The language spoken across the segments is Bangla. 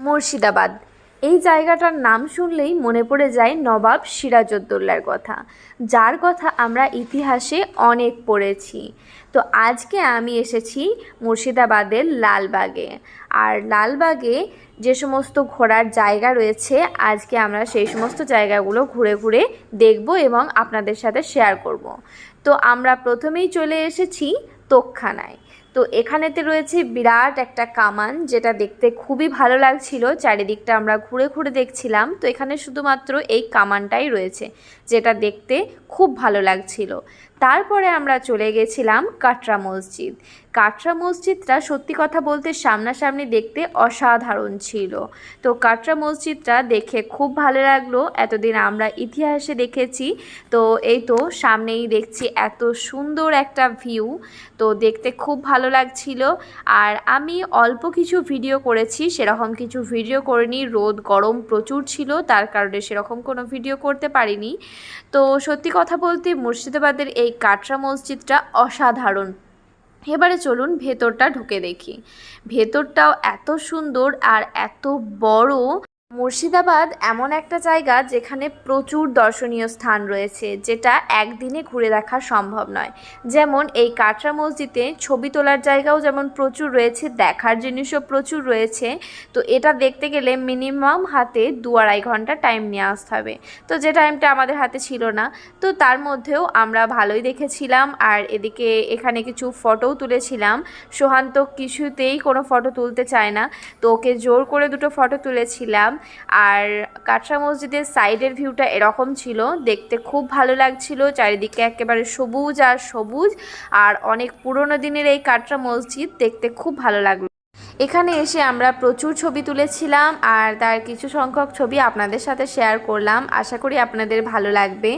মুর্শিদাবাদ। এই জায়গাটার নাম শুনলেই মনে পড়ে যায় নবাব সিরাজউদ্দৌলার কথা, যার কথা আমরা ইতিহাসে অনেক পড়েছি। তো আজকে আমি এসেছি মুর্শিদাবাদের লালবাগে। আর লালবাগে যে সমস্ত ঘোরার জায়গা রয়েছে, আজকে আমরা সেই সমস্ত জায়গাগুলো ঘুরে ঘুরে দেখব এবং আপনাদের সাথে শেয়ার করব। তো আমরা প্রথমেই চলে এসেছি তোপখানায় তো এখানেতে রয়েছে বিরাট একটা কামান, যেটা দেখতে খুবই ভালো লাগছিল। চারিদিকটা আমরা ঘুরে ঘুরে দেখছিলাম। তো এখানে শুধুমাত্র এই কামানটাই রয়েছে, যেটা দেখতে খুব ভালো লাগছিল। তারপরে আমরা চলে গেছিলাম কাটরা মসজিদ। কাটরা মসজিদটা সত্যি কথা বলতে সামনাসামনি দেখতে অসাধারণ ছিল। তো কাটরা মসজিদটা দেখে খুব ভালো লাগল। এতদিন আমরা ইতিহাসে দেখেছি। তো এই তো সামনেই দেখছি এত সুন্দর একটা ভিউ। তো দেখতে খুব ভালো লাগছিল। আর আমি অল্প কিছু ভিডিও করেছি, সেরকম কিছু ভিডিও করিনি। রোদ, গরম প্রচুর ছিল, তার কারণে সেরকম কোনো ভিডিও করতে পারিনি। তো সত্যি কথা বলতে মুর্শিদাবাদের এই কাটরা মসজিদটা অসাধারণ। এবারে চলুন ভেতরটা ঢুকে দেখি। ভেতরটাও এত সুন্দর আর এত বড় মুর্শিদাবাদ এমন একটা জায়গা যেখানে প্রচুর দর্শনীয় স্থান রয়েছে, যেটা একদিনে ঘুরে দেখা সম্ভব নয়। যেমন এই কাটরা মসজিদে ছবি তোলার জায়গাও যেমন প্রচুর রয়েছে, দেখার জিনিসও প্রচুর রয়েছে। তো এটা দেখতে গেলে মিনিমাম হাতে দু আড়াই ঘণ্টা টাইম নিয়ে আসতে হবে। তো যে টাইমটা আমাদের হাতে ছিল না। তো তার মধ্যেও আমরা ভালোই দেখেছিলাম আর এদিকে এখানে কিছু ফটোও তুলেছিলাম। সোহান্ত কিছুতেই কোনো ফটো তুলতে চায় না। তো ওকে জোর করে দুটো ফটো তুলেছিলাম। আর কাটরা মসজিদের সাইডের ভিউটা এরকম ছিল। দেখতে খুব ভালো লাগছিল, চারিদিকে একেবারে সবুজ আর সবুজ, আর অনেক পুরনো দিনের এই কাটরা মসজিদ দেখতে খুব ভালো লাগল। এখানে এসে আমরা প্রচুর ছবি তুলেছিলাম, আর তার কিছু সংখ্যক ছবি আপনাদের সাথে শেয়ার করলাম। আশা করি আপনাদের ভালো লাগবে।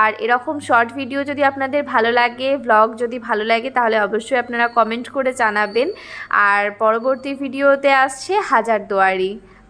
আর এরকম শর্ট ভিডিও যদি আপনাদের ভালো লাগে ব্লগ যদি ভালো লাগে, তাহলে অবশ্যই আপনারা কমেন্ট করে জানাবেন। আর পরবর্তী ভিডিওতে আসছে হাজার দুয়ারি।